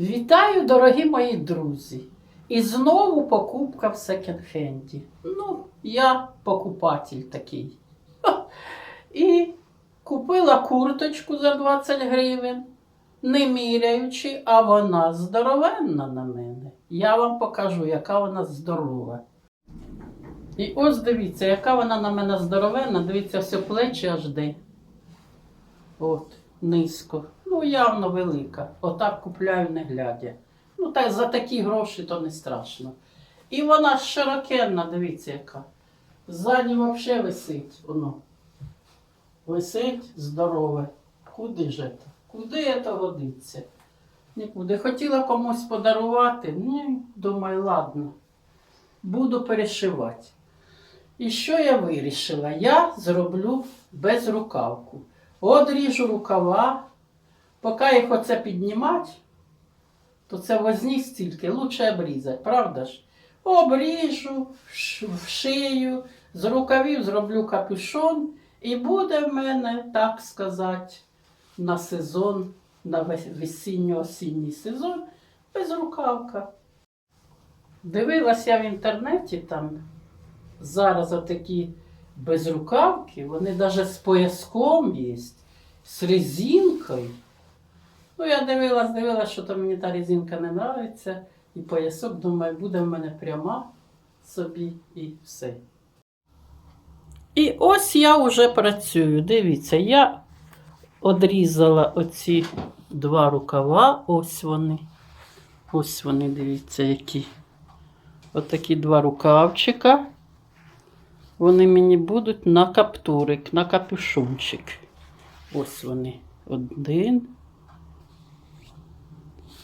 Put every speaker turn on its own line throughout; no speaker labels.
Вітаю, дорогі мої друзі! І знову покупка в секонд-хенді. Ну, я покупатель такий. І купила курточку за 20 гривень, не міряючи, а вона здоровенна на мене. Я вам покажу, яка вона здорова. І ось дивіться, яка вона на мене здоровенна. Дивіться, все плечі аж де. От, низько. Ну, явно велика. Отак купляю не глядя. Ну, так за такі гроші то не страшно. І вона широкенна, дивіться, яка. Ззаді взагалі висить воно. Висить здорове. Куди ж це? Куди це годиться? Нікуди. Хотіла комусь подарувати. Ну, думаю, ладно. Буду перешивати. І що я вирішила? Я зроблю безрукавку. Одріжу рукава. Поки їх оце піднімати, то це возні стільки, лучше обрізати, правда ж? Обріжу, ш- вшию, з рукавів зроблю капюшон, і буде в мене, так сказати, на сезон, на вес- весінньо-осінній сезон безрукавка. Дивилась я в інтернеті там зараз отакі безрукавки, вони навіть з пояском є, з резинкою. Ну, я дивилась, дивилась, що там мені та резинка не подобається. І поясок, думаю, буде в мене пряма собі і все. І ось я вже працюю. Дивіться, я одрізала оці два рукава. Ось вони. Ось вони, дивіться, які. Отакі два рукавчика. Вони мені будуть на каптурик, на капюшончик. Ось вони. Один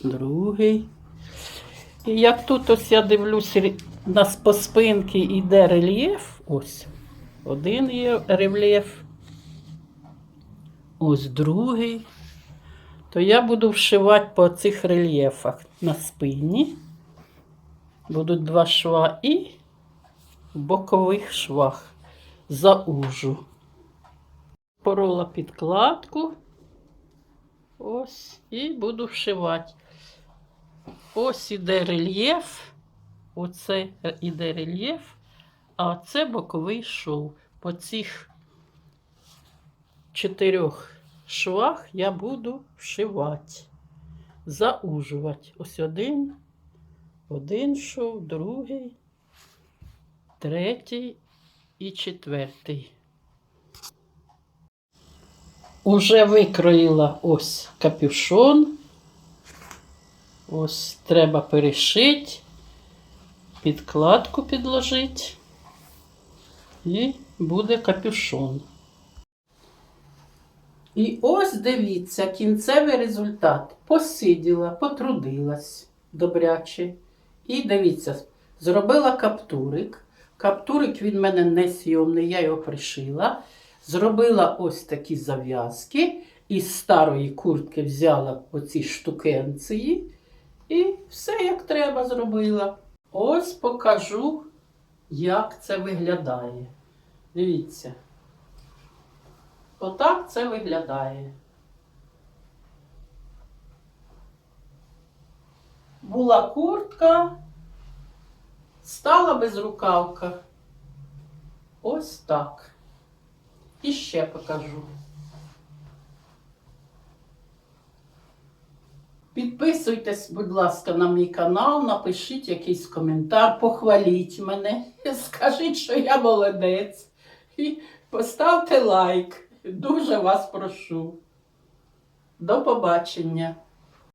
другий. І як тут ось я дивлюсь, рі- на с- по спинці йде рельєф. Ось. Один є рельєф. Ось другий. То я буду вшивати по цих рельєфах на спині. Будуть два шва і бокових швах заужу. Порола підкладку. Ось і буду вшивати. Ось іде рельєф. Оце іде рельєф, а це боковий шов. По цих чотирьох швах я буду вшивати, заужувати. Ось один, один шов, другий, третій і четвертий. Уже викроїла ось капюшон. Ось треба перешити, підкладку підложити. І буде капюшон. І ось дивіться, кінцевий результат. Посиділа, потрудилась добряче. І дивіться, зробила каптурик. Каптурик він в мене не сйомний, я його пришила. Зробила ось такі зав'язки. Із старої куртки взяла оці штукенції. І все як треба зробила. Ось покажу, як це виглядає. Дивіться. Отак це виглядає. Була куртка, стала безрукавка. Ось так. І ще покажу. Підписуйтесь, будь ласка, на мій канал, напишіть якийсь коментар, похваліть мене, скажіть, що я молодець. І поставте лайк. Дуже вас прошу. До побачення.